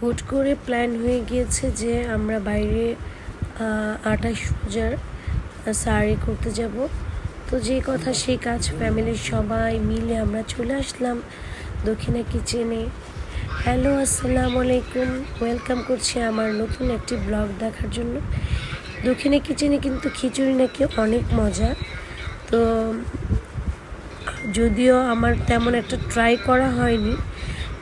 হুট করে প্ল্যান হয়ে গিয়েছে যে আমরা বাইরে আঠাশ হাজার সারি করতে যাব। তো যে কথা সেই কাজ ফ্যামিলির সবাই মিলে আমরা চলে আসলাম দক্ষিণা কিচেনে হ্যালো আসসালামু আলাইকুম। ওয়েলকাম করছি আমার নতুন একটি ব্লগ দেখার জন্য। দক্ষিণা কিচেনে কিন্তু খিচুড়ি নাকি অনেক মজা। তো যদিও আমার তেমন একটা ট্রাই করা হয়নি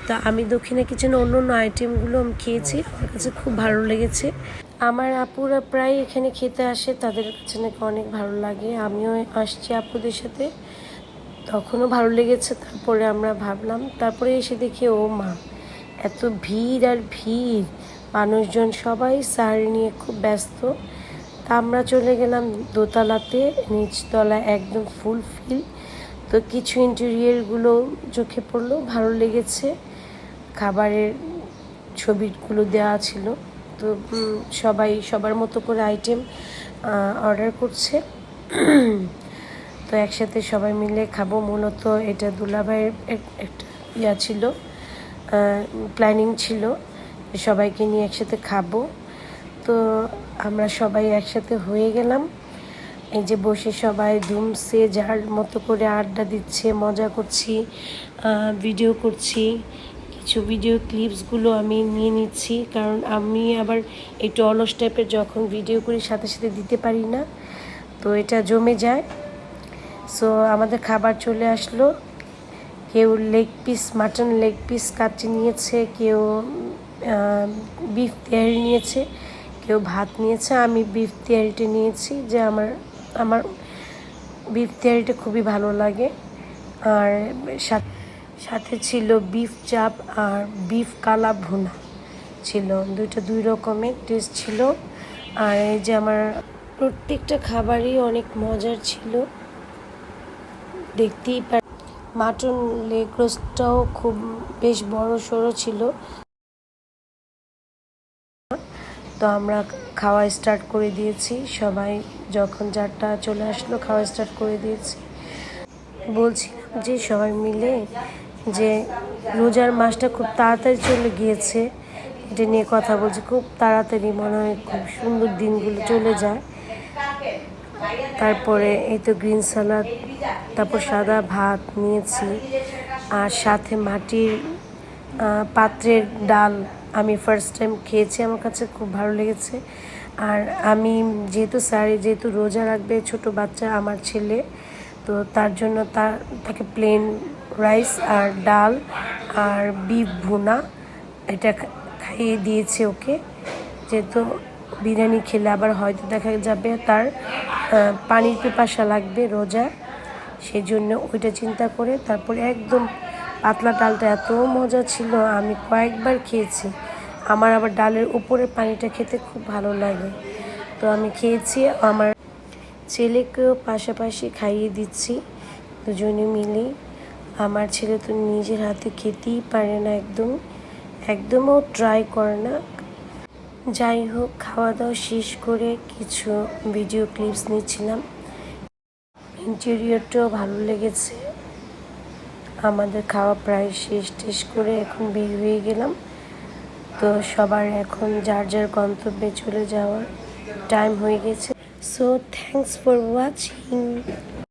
তা আমি দক্ষিণা কিচেনে অন্য অন্য আইটেমগুলো আমি খেয়েছি, আমার কাছে খুব ভালো লেগেছে। আমার আপুরা প্রায় এখানে খেতে আসে, তাদের কাছে নাকি অনেক ভালো লাগে। আমিও আসছি আপুদের সাথে, তখনও ভালো লেগেছে, তারপরে আমরা ভাবলাম, তারপরে এসে দেখি, ও মা, এত ভিড় আর ভিড়। মানুষজন সবাই সার নিয়ে খুব ব্যস্ত। তা আমরা চলে গেলাম দোতলাতে নিচতলা একদম ফুল ফিল তো কিছু ইন্টেরিয়ারগুলো চোখে পড়ল, ভালো লেগেছে। খাবারের ছবিগুলো দেওয়া ছিল। তো সবাই সবার মতো করে আইটেম অর্ডার করছে। তো একসাথে সবাই মিলে খাব। মূলত এটা দুলাভাইয়ের একটা ইয়া ছিল প্ল্যানিং ছিল সবাইকে নিয়ে একসাথে খাব। তো আমরা সবাই একসাথে হয়ে গেলাম। এই যে বসে সবাই ধুমসে, যার মতো করে আড্ডা দিচ্ছে, মজা করছি ভিডিও করছি ভিডিও ক্লিপসগুলো আমি নিয়ে নিচ্ছি, কারণ আমি আবার একটু অলস টাইপের যখন ভিডিও করি সাথে সাথে দিতে পারি না, তো এটা জমে যায়। সো আমাদের খাবার চলে আসলো। কেউ leg piece mutton leg piece কাটতে নিয়েছে, কেউ বিফ তেয়ারি নিয়েছে, কেউ ভাত নিয়েছে। আমি বিফ তেয়ারিটা নিয়েছি, যে আমার আমার বিফ তেয়ারিটা খুবই ভালো লাগে। আর সাথ- সাথে ছিল বিফ চাপ আর বিফ কালা ভুনা ছিল। দুইটা দুই রকমের টেস্ট ছিল। আর এই যে আমার প্রত্যেকটা খাবারই অনেক মজার ছিল। দেখতেই পার মাটন লেগ রোস্টটাও খুব বেশ বড় সড়ো ছিল। তো আমরা খাওয়া স্টার্ট করে দিয়েছি। সবাই যখন যারটা চলে আসলো, খাওয়া স্টার্ট করে দিয়েছি। বলছিলাম যে সবাই মিলে যে রোজার মাসটা খুব তাড়াতাড়ি চলে গিয়েছে, এটা নিয়ে কথা বলছি। খুব তাড়াতাড়ি মনে হয় খুব সুন্দর দিনগুলো চলে যায়। তারপরে এই তো গ্রিন সালাদ, তারপর সাদা ভাত নিয়েছি। আর সাথে মাটির পাত্রের ডাল আমি ফার্স্ট টাইম খেয়েছি, আমার কাছে খুব ভালো লেগেছে। আর আমি যেহেতু স্যারি, যেহেতু রোজা রাখবে ছোট বাচ্চা আমার ছেলে, তো তার জন্য তার তাকে প্লেন রাইস আর ডাল আর বিফ ভুনা। এটা খাইয়ে দিয়েছে ওকে। যেহেতু বিরিয়ানি খেলে আবার হয়তো দেখা যাবে তার পানির পিপাসা লাগবে রোজা। সেই জন্য ওইটা চিন্তা করে তারপরে একদম পাতলা ডালটা এত মজা ছিল, আমি কয়েকবার খেয়েছি। আমার আবার ডালের উপরে পানিটা খেতে খুব ভালো লাগে। তো আমি খেয়েছি, আমার ছেলেকেও পাশাপাশি খাইয়ে দিচ্ছি। দুজনে মিলেই। আমার ছেলে তো নিজের হাতে খেতেই পারে না একদম। একদমও ট্রাই করে না। যাই হোক খাওয়া দাওয়া শেষ করে কিছু ভিডিও ক্লিপস নিচ্ছিলাম। ইন্টেরিয়রটাও ভালো লেগেছে। আমাদের খাওয়া প্রায় শেষ টেস করে এখন বের হয়ে গেলাম। তো সবার এখন যার যার গন্তব্যে চলে যাওয়ার টাইম হয়ে গেছে। So thanks for watching